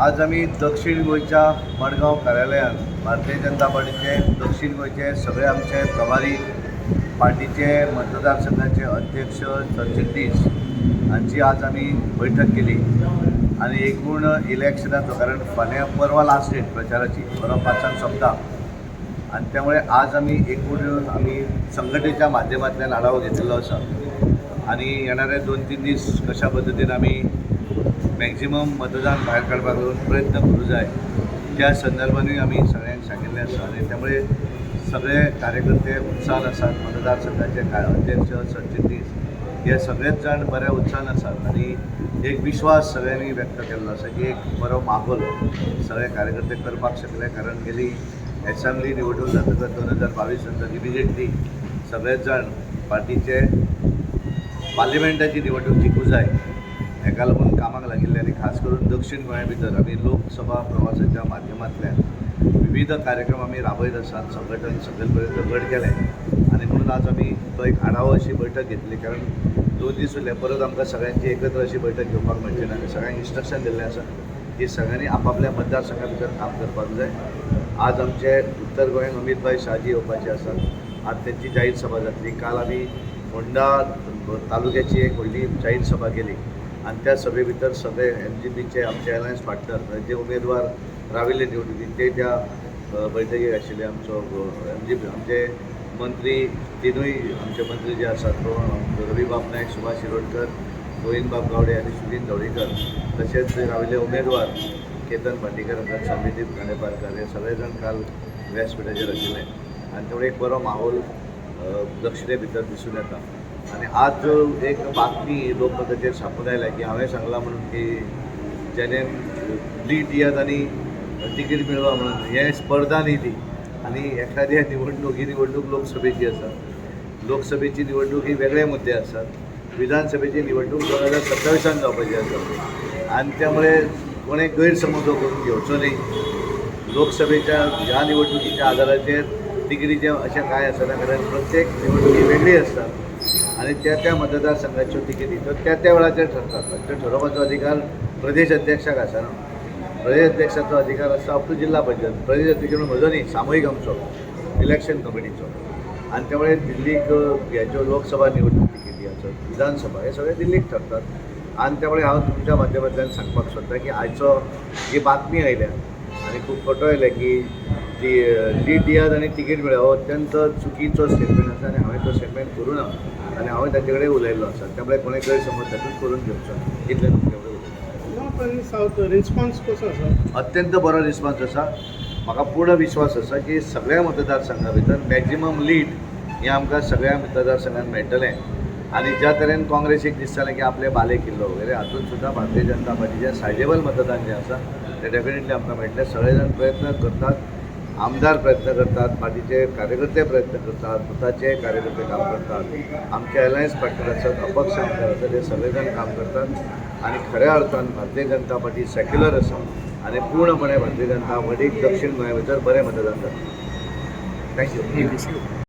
आज आमी दक्षीण गोंयच्या मडगांव कार्यालयांत भारतीय जनता पार्टीचे दक्षीण गोंयचे सगळे आमचे प्रभारी पार्टीचे मतदारसंघाचे अध्यक्ष सरचिटणीस हांची आज आमी बैठक केली. आनी एकूण इलेक्शनाचो कारण फाल्यां परवा लास्ट डेट प्रचाराची परवा पांचांक सोंपता आणि त्यामुळे आज आम्ही एकूण आम्ही संघटनेच्या माध्यमांतल्यान आढावा घेतिल्लो आसा आणि येणारे दोन तीन दीस कशा पद्दतीन आमी मॅक्झिमम मतदान भायर काडपाक लागून प्रयत्न करू जाय त्या संदर्भाने आमी सगळ्यांक सांगिल्लें आसा आनी त्यामुळे सगळे कार्यकर्ते उत्साहान आसात मतदारसंघाचे अध्यक्ष सरचिटणीस हे सगळेच जाण बऱ्या उत्साहान आसात आनी एक विश्वास सगळ्यांनी व्यक्त केल्लो आसा की एक बरो माहोल सगळे कार्यकर्ते करपाक शकले कारण गेली एसेंब्ली निवडणूक जातकच दोन हजार बावीस नंतर इमिजिएटली सगळेच जाण पार्टीचे पार्लिमेंटाची निवडणूक जिखूं जाय हेका लागून कामाक लागिल्ले आनी खास करून दक्षीण गोंया भितर आमी लोकसभा प्रवासाच्या माध्यमांतल्यान विविध कार्यक्रम आमी राबयत आसात संघटन सकयल पर्यंत घड केले आनी म्हणून आज आमी तो एक आढावो अशी बैठक घेतली कारण दोन दीस उरले परत आमकां सगळ्यांची एकत्र अशी बैठक घेवपाक मेळची ना आनी सगळ्यांक इन्स्ट्रक्शन दिल्लें आसा की सगळ्यांनी आपापल्या मतदारसंघा भितर काम करपाक जाय. आज आमचे उत्तर गोंयांत अमितभाई शाजी येवपाचे आसात आज त्यांची जाहीर सभा जातली काल आमी फोंडा तालुक्याची एक व्हडली जाहीर सभा केली. आणि त्या सभे भितर सगळे एम जी पीचे आमचे अलायन्स पार्टनर जे उमेदवार राविल्ले निवडणुकीत ते त्या बैठकीक आशिल्ले आमचो एम जी आमचे मंत्री तिनूय आमचे मंत्री जे आसात तो रविबाब नायक सुभाष शिरोडकर गोविंदबाब गावडे आनी सुनील ढवळीकर तशेंच राविल्ले उमेदवार केतन भाटीकर आसात संविदीप खांडेपारकर हे सगळे जाण काल व्यासपीठाचेर आशिल्ले आनी तेवढे एक बरो माहोल दक्षिणे भितर दिसून येता आनी आज जो एक बातमी लोकमताचेर छापून की हांवें सांगलां म्हणून की जेणे लीड दियात आनी तिकीट मिळवा म्हणून हें स्पर्धा न्ही ती आणि एखाद्या निवडणूक ही निवडणूक लोकसभेची आसा लोकसभेची निवडणूक ही वेगळे मुद्दे आसात विधानसभेची निवडणूक दोन हजार सत्तावीसान जावपाची आसा आनी त्यामुळे कोणें गैरसमज करून घेवचो न्ही. लोकसभेच्या ह्या निवडणुकीच्या आदाराचेर तिकीटीचें अशें कांय आसना कारण प्रत्येक निवडणूक वेगळी आसता आनी त्या त्या मतदारसंघाच्यो तिकेटी त्यो त्या त्या वेळाचेर ठरतात. म्हणजे त्यो ठरोवपाचो अधिकार प्रदेश अध्यक्षाक आसना प्रदेश अध्यक्षाचो अधिकार आसता अप टू जिल्हा पंचायत प्रदेश अध्यक्ष म्हणून म्हजो न्ही सामूहिक आमचो इलेक्शन कमिटीचो आनी त्यामुळे दिल्लीक ह्याच्यो लोकसभा निवडणूक तिकेटी आसत विधानसभा हे सगळे दिल्लीक ठरतात. आनी त्यामुळे हांव तुमच्या माध्यमांतल्यान सांगपाक सोदता की आयचो ही बातमी आयल्या आनी खूब फोटो आयले की ती लीड दियात आनी तिकीट मेळ्ळो हो अत्यंत चुकीचो स्टेटमेंट आसा आनी हांवें तो स्टेटमेंट करूं ना आनी हांवें ताचे कडेन उलयल्लो आसा त्यामुळे कोणें गैरसमज तातूंत करून घेवचो ना. इतलें कडेन सावथ रिस्पॉन्स कसो आसा अत्यंत बरो रिस्पॉन्स आसा म्हाका पूर्ण विश्वास आसा की सगळ्या मतदारसंघा भितर मॅक्झिमम लीड हें आमकां सगळ्या मतदारसंघात मेळटलें. आनी ज्या तरेन काँग्रेसीक दिसतालें की आपले बाले किल्लो वगैरे हातूंत सुद्दां भारतीय जनता पार्टीचें सायजेबल मतदान जें आसा तें डेफिनेटली आमकां मेळटलें. सगळे जाण प्रयत्न करतात आमदार प्रयत्न करतात पार्टीचे कार्यकर्ते प्रयत्न करतात स्वतःचे कार्यकर्ते काम करतात. आमचे अलायन्स पार्टनर असतात अपक्ष आमदार असतात हे सगळेजण काम करतात. आणि खऱ्या अर्थान भारतीय जनता पार्टी सेक्युलर आसा आणि पूर्णपणे भारतीय जनता पार्टीक दक्षिण गोंया भितर बरें मतदान जाता थँक्यू